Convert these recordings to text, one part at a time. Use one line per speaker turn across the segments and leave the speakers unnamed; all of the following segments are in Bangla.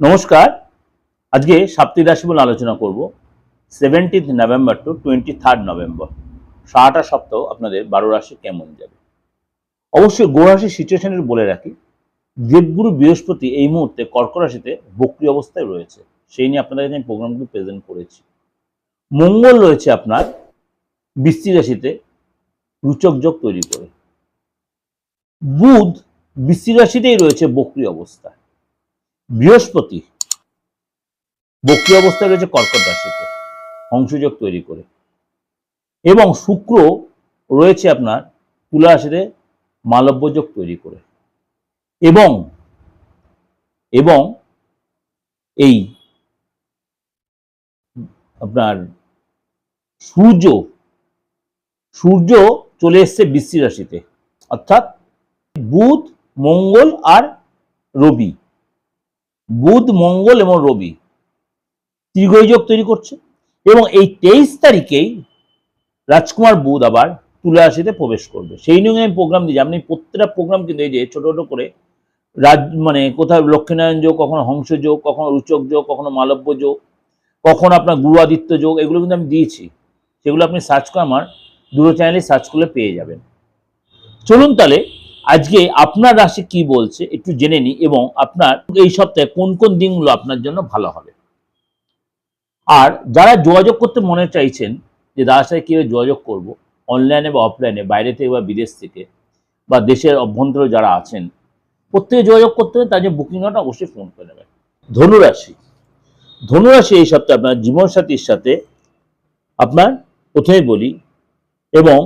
নমস্কার। আজকে সাপ্তাহিক রাশি বলে আলোচনা করব seventeenth November to twenty third November সারাটা সপ্তাহ আপনাদের বারো রাশি কেমন যাবে? অবশ্যই গো রাশির সিচুয়েশনের বলে রাখি, দেবগুরু বৃহস্পতি এই মুহূর্তে কর্ক রাশিতে বক্রি অবস্থায় রয়েছে। সেই নিয়ে আপনাদের আমি প্রোগ্রামগুলো প্রেজেন্ট করেছি। মঙ্গল রয়েছে আপনার বৃষ্টি রাশিতে রুচক যোগ তৈরি করে। বুধ বৃষ্টি রাশিতেই রয়েছে বক্রি অবস্থায় বৃহস্পতি বক্রি অবস্থায় রয়েছে কর্কট রাশিতে, অংশযোগ তৈরি করে। এবং শুক্র রয়েছে আপনার তুলা রাশিতে মালব্যযোগ তৈরি করে। এবং এবং এই আপনার সূর্য সূর্য চলে এসছে বৃষ্টি রাশিতে। অর্থাৎ বুধ, মঙ্গল আর রবি। বুধ, মঙ্গল এবং রবি ত্রিগয় যোগ তৈরি করছে এবং এই তেইশ তারিখেই রাজকুমার বুধ আবার তুলা রাশিতে প্রবেশ করবে। সেই নিয়ে আমি প্রোগ্রাম দিয়েছি। আপনি প্রত্যেকটা প্রোগ্রাম কিন্তু এই যে ছোট ছোট করে রাজ মানে কোথাও লক্ষ্মীনারায়ণ যোগ, কখনো হংস যোগ, কখনো রুচক যোগ, কখনো মালব্য যোগ, কখনো আপনার গুরু আদিত্য যোগ, এগুলো কিন্তু আমি দিয়েছি। সেগুলো আপনি সার্চ করে আমার দুটো চ্যানেলে সার্চ করলে পেয়ে যাবেন। চলুন তাহলে আজকে আপনার রাশি কি বলছে একটু জেনে নিই এবং আপনার এই সপ্তাহে কোন কোন দিনগুলো আপনার জন্য ভালো হবে। আর যারা যোগাযোগ করতে মনে চাইছেন যে দাদার সাথে কীভাবে যোগাযোগ করব, অনলাইনে বা অফলাইনে, বাইরে থেকে বা বিদেশ থেকে, বা দেশের অভ্যন্তরে যারা আছেন, প্রত্যেকে যোগাযোগ করতে হবে তার জন্য বুকিং নটা অবশ্যই ফোন করে নেবেন। ধনুরাশি। ধনুরাশি এই সপ্তাহে আপনার জীবনসাথীর সাথে আপনার প্রথমে বলি এবং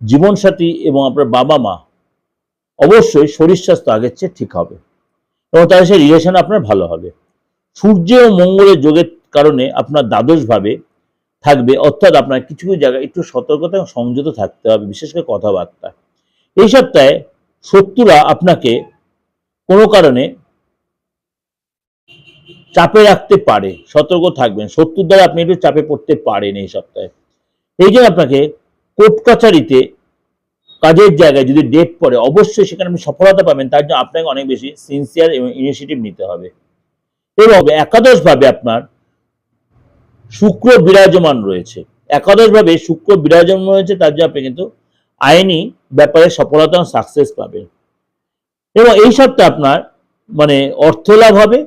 জীবনসাথী এবং আপনার বাবা মা অবশ্যই শরীর স্বাস্থ্য আগের চেয়ে ঠিক হবে। এবং তাদের সাথে রিলেশন আপনার ভালো হবে। সূর্য ও মঙ্গলের যোগের কারণে আপনার দ্বাদশভাবে থাকবে, অর্থাৎ আপনার কিছু কিছু জায়গায় একটু সতর্কতা এবং সংযত থাকতে হবে, বিশেষ করে কথাবার্তা। এই সপ্তাহে শত্রুরা আপনাকে কোনো কারণে চাপে রাখতে পারে, সতর্ক থাকবেন। শত্রুর দ্বারা আপনি একটু চাপে পড়তে পারেন এই সপ্তাহে। এই জন্য আপনাকে কোর্ট কাছারিতে কাজের জায়গায় যদি ডেট পড়ে, অবশ্যই সেখানে আপনি সফলতা পাবেন। তার জন্য আপনাকে অনেক বেশি সিনসিয়ার এবং ইনিশিয়েটিভ নিতে হবে। এবং একাদশভাবে আপনার শুক্র বিরাজমান রয়েছে। একাদশভাবে শুক্র বিরাজমান রয়েছে, তার জন্য আপনি কিন্তু আইনি ব্যাপারে সফলতা এবং সাকসেস পাবেন। এবং এই সপ্তাহে আপনার মানে অর্থ লাভ হবে।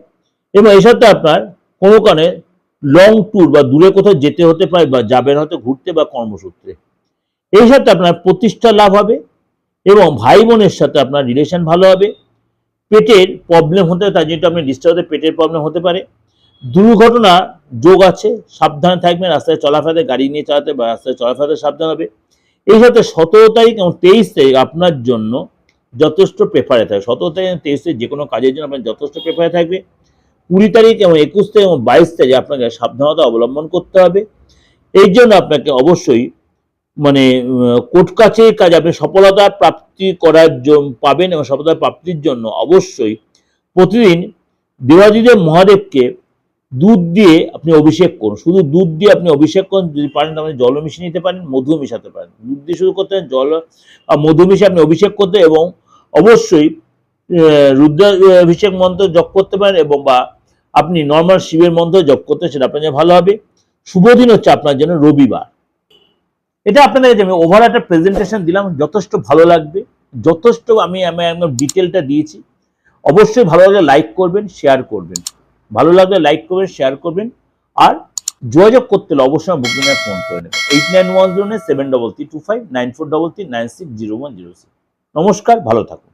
এবং এই সপ্তাহে আপনার কোনো কারণে লং ট্যুর বা দূরে কোথাও যেতে হতে পারে বা যাবেন হয়তো ঘুরতে বা কর্মসূত্রে। এই সাথে আপনার প্রতিষ্ঠা লাভ হবে এবং ভাই বোনের সাথে আপনার রিলেশন ভালো হবে। পেটের প্রবলেম হতে, তার জন্য আপনি ডিস্টার্ব হতে পেটের প্রবলেম হতে পারে। দুর্ঘটনা যোগ আছে, সাবধানে থাকবেন, রাস্তায় চলাফেরাতে গাড়ি নিয়ে চালাতে বা রাস্তায় চলাফেরাতে সাবধান হবে। এই সাথে সতেরো তারিখ এবং তেইশ তারিখ আপনার জন্য যথেষ্ট প্রেফারে থাকবে। সতেরো তারিখ এবং তেইশ তারিখ যে কোনো কাজের জন্য আপনার যথেষ্ট প্রেফারে থাকবে। কুড়ি তারিখ এবং একুশ তারিখ এবং বাইশ তারিখ আপনাকে সাবধানতা অবলম্বন করতে হবে। এই জন্য আপনাকে অবশ্যই মানে কোর্ট কাছে কাজ আপনি সফলতা প্রাপ্তি করার জন্য পাবেন এবং সফলতা প্রাপ্তির জন্য অবশ্যই প্রতিদিন দেবাদিদেব মহাদেবকে দুধ দিয়ে আপনি অভিষেক করুন। শুধু দুধ দিয়ে আপনি অভিষেক করুন, যদি পারেন তাহলে জল মিশিয়ে নিতে পারেন, মধু মিশাতে পারেন। দুধ দিয়ে শুরু করতে জল মধু মিশিয়ে আপনি অভিষেক করতে এবং অবশ্যই রুদ্রাভিষেক মন্ত্র জপ করতে পারেন এবং বা আপনি নর্মাল শিবের মন্ত্র জপ করতে সেটা আপনার জন্য ভালো হবে। শুভ দিন হচ্ছে আপনার জন্য রবিবার। এটা আপনাদের আমি ওভার একটা প্রেজেন্টেশন দিলাম, যথেষ্ট ভালো লাগবে, যথেষ্ট আমি আমি একদম ডিটেলটা দিয়েছি। অবশ্যই ভালো লাগলে লাইক করবেন শেয়ার করবেন। ভালো লাগলে লাইক করবেন শেয়ার করবেন। আর যোগাযোগ করতে হলে অবশ্যই বুকিংয়ে ফোন করে নেবেন। Eight nine one zero seven double three two five nine four double three nine six zero one zero six নমস্কার, ভালো থাকুন।